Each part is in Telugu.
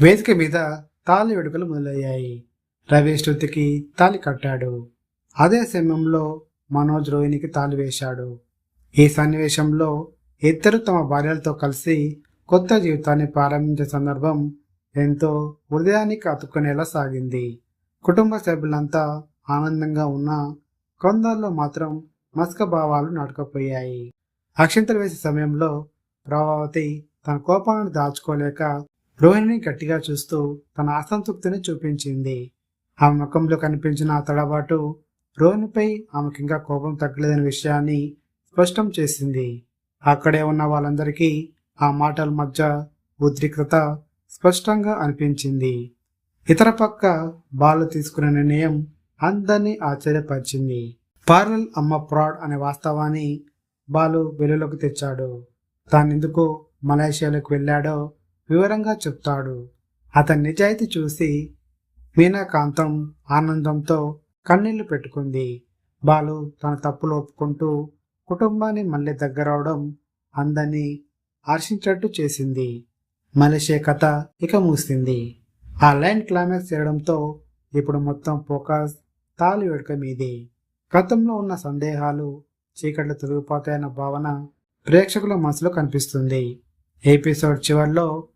వేదిక మీద తాళి వేడుకలు మొదలయ్యాయి. రవి శృతికి తాళి కట్టాడు. అదే సమయంలో మనోజ్ రోహిణికి తాళి వేశాడు. ఈ సన్నివేశంలో ఇద్దరు తమ భార్యలతో కలిసి కొత్త జీవితాన్ని ప్రారంభించే సందర్భం ఎంతో హృదయానికి అతుక్కునేలా సాగింది. కుటుంబ సభ్యులంతా ఆనందంగా ఉన్నా కొందరిలో మాత్రం మస్క భావాలు నాటకపోయాయి. అక్షింతలు వేసే సమయంలో ప్రభావతి తన కోపాలను దాచుకోలేక రోహిణిని గట్టిగా చూస్తూ తన అసంతృప్తిని చూపించింది. ఆమె ముఖంలో కనిపించిన ఆ తడబాటు రోహిణిపై ఆమెకింకా కోపం తగ్గలేదనే విషయాన్ని స్పష్టం చేసింది. అక్కడే ఉన్న వాళ్ళందరికీ ఆ మాటల మధ్య ఉద్రిక్తత స్పష్టంగా అనిపించింది. ఇతర పక్క బాలు తీసుకున్న నిర్ణయం అందరినీ ఆశ్చర్యపరిచింది. పార్లల్ అమ్మ ఫ్రాడ్ అనే వాస్తవాన్ని బాలు వెలుగులోకి తెచ్చాడు. తానెందుకు మలేషియాలోకి వెళ్ళాడో వివరంగా చెప్తాడు. అతని నిజాయితీ చూసి మీనాకాంతం ఆనందంతో కన్నీళ్ళు పెట్టుకుంది. బాలు తన తప్పులు ఒప్పుకుంటూ కుటుంబాన్ని మళ్ళీ దగ్గరవడం అందరినీ హర్షించట్టు చేసింది. మలేషియా కథ ఇక మూసింది ఆ లైన్ క్లైమాక్స్ చేయడంతో ఇప్పుడు మొత్తం ఫోకస్ తాలి వేడుక మీదే. గతంలో ఉన్న సందేహాలు చీకట్లు తొలగిపోతాయన్న భావన ప్రేక్షకుల మనసులో కనిపిస్తుంది. ఎపిసోడ్ చివరిలో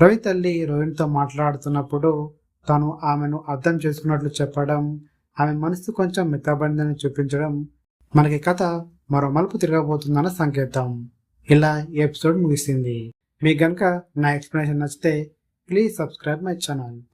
రవి తల్లి రోహిణితో మాట్లాడుతున్నప్పుడు తను ఆమెను అర్థం చేసుకున్నట్లు చెప్పడం ఆమె మనసు కొంచెం మితబడిందని చూపించడం మనకి కథ మరో మలుపు తిరగబోతుందన్న సంకేతం. ఇలా ఈ ఎపిసోడ్ ముగిసింది. మీకు కనుక నా ఎక్స్ప్లెనేషన్ నచ్చితే ప్లీజ్ సబ్స్క్రైబ్ మై ఛానల్.